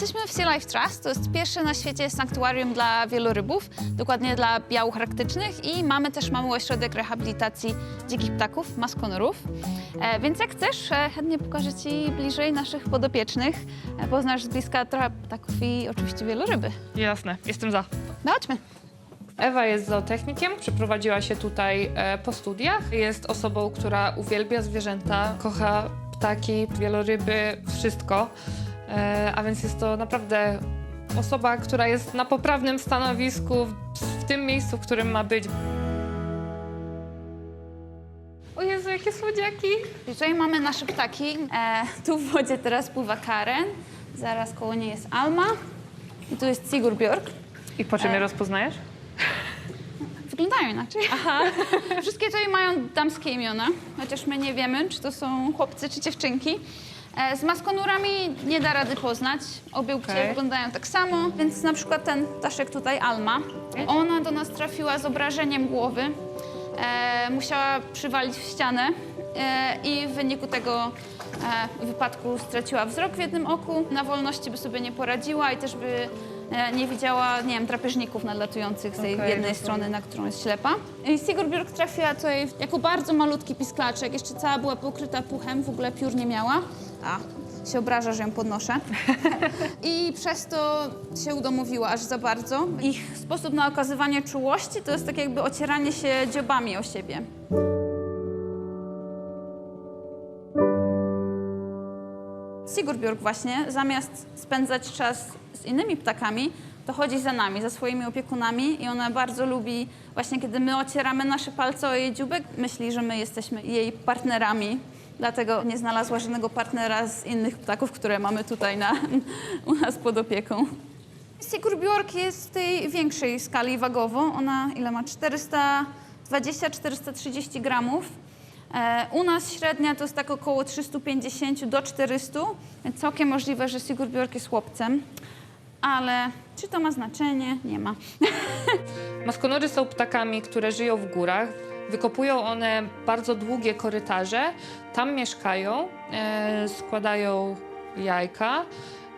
Jesteśmy w Sea Life Trust. To jest pierwsze na świecie sanktuarium dla wielorybów, dokładnie dla białych arktycznych i mamy też mały ośrodek rehabilitacji dzikich ptaków, maskonurów. E, więc jak chcesz, e, chętnie pokażę Ci bliżej naszych podopiecznych. E, poznasz z bliska trochę ptaków i oczywiście wieloryby. Jasne, jestem za. No chodźmy. Ewa jest zootechnikiem, przeprowadziła się tutaj e, po studiach. Jest osobą, która uwielbia zwierzęta, kocha ptaki, wieloryby, wszystko. E, a więc jest to naprawdę osoba, która jest na poprawnym stanowisku, w, w tym miejscu, w którym ma być. O Jezu, jakie słodziaki! Tutaj mamy nasze ptaki. E, tu w wodzie teraz pływa Karen. Zaraz koło niej jest Alma. I tu jest Sigurbjörg. I po czym je rozpoznajesz? Wyglądają inaczej. Aha. Wszystkie tutaj mają damskie imiona, chociaż my nie wiemy, czy to są chłopcy, czy dziewczynki. E, Z maskonurami nie da rady poznać. Obie płcie Okej. wyglądają tak samo, więc na przykład ten ptaszek tutaj, Alma, ona do nas trafiła z obrażeniem głowy. E, musiała przywalić w ścianę e, i w wyniku tego e, wypadku straciła wzrok w jednym oku. Na wolności by sobie nie poradziła i też by nie widziała, nie wiem, drapieżników nadlatujących z tej Okej, jednej rozumiem. strony, na którą jest ślepa. I Sigurbjörg trafiła tutaj jako bardzo malutki pisklaczek, jeszcze cała była pokryta puchem, w ogóle piór nie miała. A, się obraża, że ją podnoszę. I przez to się udomowiła aż za bardzo. Ich sposób na okazywanie czułości to jest tak jakby ocieranie się dziobami o siebie. Sigurbjörg właśnie, zamiast spędzać czas z innymi ptakami, to chodzi za nami, za swoimi opiekunami i ona bardzo lubi właśnie, kiedy my ocieramy nasze palce o jej dzióbek, myśli, że my jesteśmy jej partnerami. Dlatego nie znalazła żadnego partnera z innych ptaków, które mamy tutaj na, u nas pod opieką. Sigurbjörg jest w tej większej skali wagowo. Ona ile ma? 420-430 gramów. E, U nas średnia to jest tak około 350 do 400, więc całkiem możliwe, że Sigurbjörg jest chłopcem. Ale czy to ma znaczenie? Nie ma. Maskonury są ptakami, które żyją w górach. Wykopują one bardzo długie korytarze, tam mieszkają, e, składają jajka.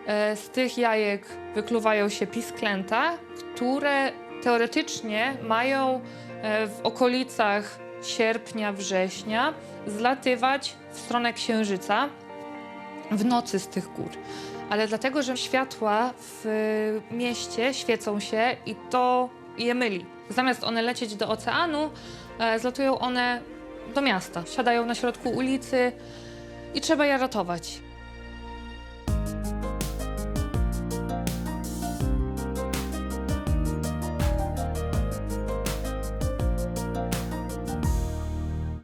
E, z tych jajek wykluwają się pisklęta, które teoretycznie mają e, w okolicach sierpnia, września zlatywać w stronę księżyca w nocy z tych gór. Ale dlatego, że światła w mieście świecą się i to je myli. Zamiast one lecieć do oceanu, e, zlatują one do miasta. Siadają na środku ulicy i trzeba je ratować.